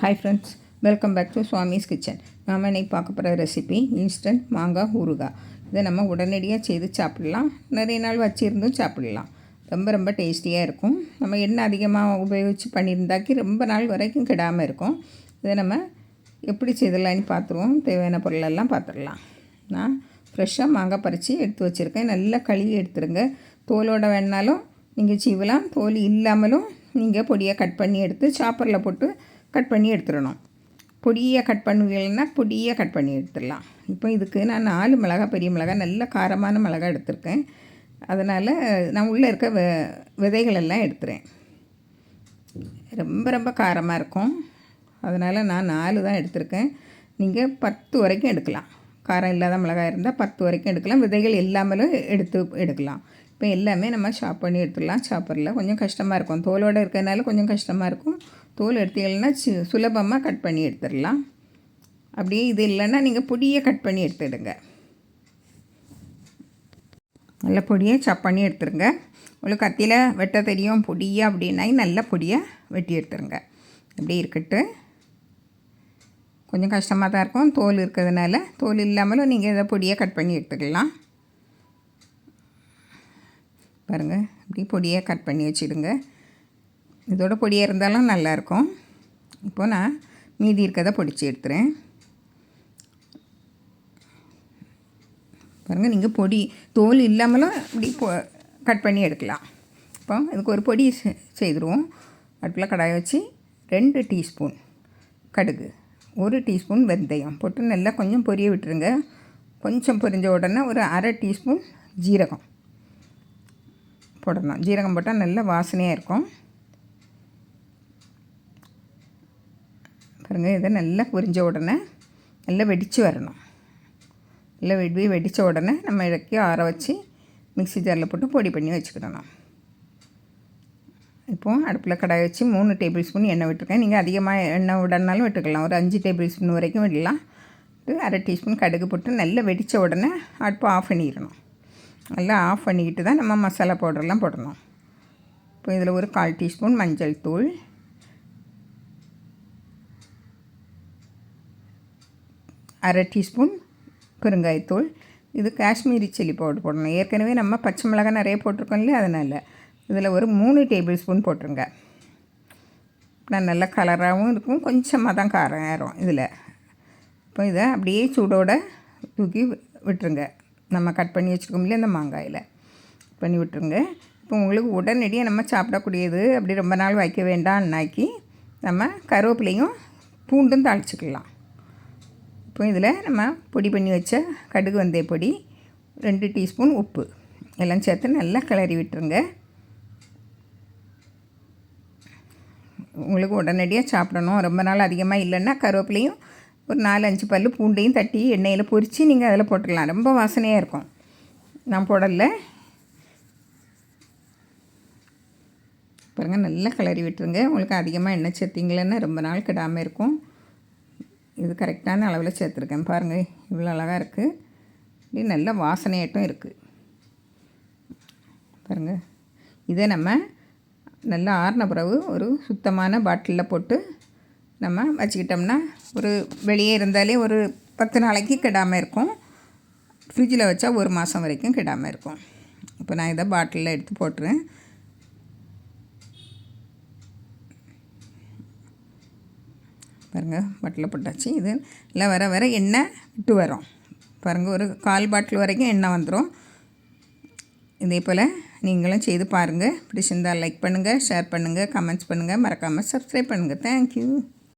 Hi friends welcome back to Swami's kitchen நாம் இன்னைக்கு பார்க்க போகிற ரெசிபி இன்ஸ்டன்ட் மாங்காய் ஊறுகாய் இதை நம்ம உடனடியாக செய்து சாப்பிடலாம். நிறைய நாள் வச்சுருந்தும் சாப்பிடலாம். ரொம்ப ரொம்ப டேஸ்டியாக இருக்கும். நம்ம எண்ணெய் அதிகமாக உபயோகித்து பண்ணியிருந்தாக்கி ரொம்ப நாள் வரைக்கும் கெடாமல் இருக்கும். இதை நம்ம எப்படி செய்தலான்னு பார்த்துருவோம். தேவையான பொருளெல்லாம் பார்த்துடலாம். நான் ஃப்ரெஷ்ஷாக மாங்காய் பறித்து எடுத்து வச்சுருக்கேன். நல்லா கழுவி எடுத்துருங்க. தோலோட வேணாலும் நீங்கள் சீவலாம் தோல் இல்லாமலும் நீங்கள் பொடியாக கட் பண்ணி எடுத்து சாப்பரில் போட்டு கட் பண்ணி எடுத்துடணும். பொடியாக கட் பண்ணுவீங்கன்னா பொடியாக கட் பண்ணி எடுத்துடலாம். இப்போ இதுக்கு நான் நாலு மிளகா பெரிய மிளகா நல்ல காரமான மிளகா எடுத்திருக்கேன். அதனால் நான் உள்ளே இருக்க வெ விதைகளெல்லாம் எடுத்துகிறேன் ரொம்ப ரொம்ப காரமாக இருக்கும். அதனால் நான் நாலு தான் எடுத்திருக்கேன். நீங்கள் பத்து வரைக்கும் எடுக்கலாம். காரம் இல்லாத மிளகாய் இருந்தால் பத்து வரைக்கும் எடுக்கலாம். விதைகள் இல்லாமலும் எடுத்து எடுக்கலாம். இப்போ எல்லாமே நம்ம சாப் பண்ணி எடுத்துடலாம். சாப்பிட்றல கொஞ்சம் கஷ்டமாக இருக்கும். தோலோடு இருக்கிறதுனால கொஞ்சம் கஷ்டமாக இருக்கும். தோல் எடுத்தீங்கன்னா சுலபமாக கட் பண்ணி எடுத்துடலாம். அப்படியே இது இல்லைன்னா நீங்கள் பொடியை கட் பண்ணி எடுத்துடுங்க. நல்ல பொடியை சப் பண்ணி எடுத்துருங்க உங்களுக்கு கத்தியில் வெட்ட தெரியும் பொடியாக அப்படின்னா நல்ல பொடியாக வெட்டி எடுத்துருங்க அப்படி இருக்கட்டு. கொஞ்சம் கஷ்டமாக தான் இருக்கும். தோல் இருக்கிறதுனால தோல் இல்லாமலும் நீங்கள் இதை பொடியாக கட் பண்ணி எடுத்துக்கலாம். பாருங்கள் இப்படி பொடியை கட் பண்ணி வச்சுடுங்க. இதோட பொடியாக இருந்தாலும் நல்லாயிருக்கும். இப்போ நான் மீதி இருக்கதை பொடிச்சு எடுத்துகிறேன் பாருங்கள் நீங்கள் பொடி தோல் இல்லாமலும் இப்படி பொ கட் பண்ணி எடுக்கலாம். இப்போ இதுக்கு ஒரு பொடி செய்துருவோம். அடுப்பில் கடாயை வச்சு ரெண்டு டீஸ்பூன் கடுகு ஒரு டீஸ்பூன் வெந்தயம் போட்டு நல்லா கொஞ்சம் பொரிய விட்டுருங்க. கொஞ்சம் பொரிஞ்ச உடனே ஒரு அரை டீஸ்பூன் ஜீரகம் போடணும். ஜீரகம் போட்டால் நல்ல வாசனையாக இருக்கும். பாருங்கள் இதை நல்லா பொரிஞ்ச உடனே நல்லா வெடித்து வரணும். நல்லா வெடி வெடித்த உடனே நம்ம இறக்கி ஆற வச்சு மிக்சி ஜாரில் போட்டு பொடி பண்ணி வச்சுக்கிடணும் இப்போது அடுப்பில் கடாய் வச்சு மூணு டேபிள் ஸ்பூன் எண்ணெய் விட்டுருக்கேன். நீங்கள் அதிகமாக எண்ணெய் விடனாலும் விட்டுக்கலாம். ஒரு அஞ்சு டேபிள் ஸ்பூன் வரைக்கும் விடலாம். அரை டீஸ்பூன் கடுகு போட்டு நல்லா வெடித்த உடனே அடுப்பை ஆஃப் பண்ணிடணும். நல்லா ஆஃப் பண்ணிக்கிட்டு தான் நம்ம மசாலா பவுடர்லாம் போடணும். இப்போ இதில் ஒரு கால் டீஸ்பூன் மஞ்சள் தூள் அரை டீஸ்பூன் பெருங்காயத்தூள் இது காஷ்மீரி சில்லி பவுடர் போடணும். ஏற்கனவே நம்ம பச்சை மிளகாய் நிறைய போட்டிருக்கோம் இல்லையா? அதனால் இதில் ஒரு மூணு டேபிள் ஸ்பூன் போட்டுருங்க. நான் நல்லா கலராகவும் இருக்கும். கொஞ்சமாக தான் காரம் ஏறும் இதில். இப்போ இதை அப்படியே சூடோடு தூக்கி விட்டுருங்க. நம்ம கட் பண்ணி வச்சுருக்கோம் இல்லையா அந்த மாங்காயில். பண்ணி விட்டுருங்க. இப்போ உங்களுக்கு உடனடியாக நம்ம சாப்பிடக்கூடியது அப்படி ரொம்ப நாள் வைக்க வேண்டாம்னாக்கி நம்ம கருவேப்பிலையும் பூண்டும் தாளிச்சிக்கலாம். இப்போ இதில் நம்ம பொடி பண்ணி வச்ச கடுகு வந்தே பொடி ரெண்டு டீஸ்பூன் உப்பு. எல்லாம் சேர்த்து நல்லா கிளறி விட்டுருங்க. உங்களுக்கு உடனடியாக சாப்பிடணும். ரொம்ப நாள் அதிகமாக இல்லைன்னா கருவேப்பிலையும் ஒரு நாலு அஞ்சு பல் பூண்டையும் தட்டி எண்ணெயில் பொரித்து நீங்கள் அதில் போட்டுடலாம். ரொம்ப வாசனையாக இருக்கும். நான் போடலை. பாருங்கள் நல்லா கிளறி விட்டுருங்க. உங்களுக்கு அதிகமாக எண்ணெய் சேர்த்திங்களேன்னா ரொம்ப நாள் கிடாமல் இருக்கும். இது கரெக்டான அளவில் சேர்த்துருக்கேன். பாருங்கள் இவ்வளோ அழகாக இருக்குது இப்படி நல்ல வாசனையாட்டும் இருக்குது பாருங்கள் இதை நம்ம நல்லா ஆறின பிறகு ஒரு சுத்தமான பாட்டிலில் போட்டு நம்ம வச்சுக்கிட்டோம்னா ஒரு வெளியே இருந்தாலே ஒரு பத்து நாளைக்கு கெடாமல் இருக்கும். ஃப்ரிட்ஜில் வச்சா ஒரு மாதம் வரைக்கும் கெடாமல் இருக்கும். இப்போ நான் இதை பாட்டிலில் எடுத்து போட்டுறேன். பாருங்கள் பாட்டில் போட்டாச்சு. இது எல்லாம் வர வர எண்ணெய் விட்டு வரும். பாருங்கள் ஒரு கால் பாட்டில் வரைக்கும் எண்ணெய் வந்துடும் இதே போல் நீங்களும் செய்து பாருங்கள் பிடிச்சிருந்தால் லைக் பண்ணுங்கள் ஷேர் பண்ணுங்கள் கமெண்ட்ஸ் பண்ணுங்கள் மறக்காமல் சப்ஸ்கிரைப் பண்ணுங்கள் தேங்க்யூ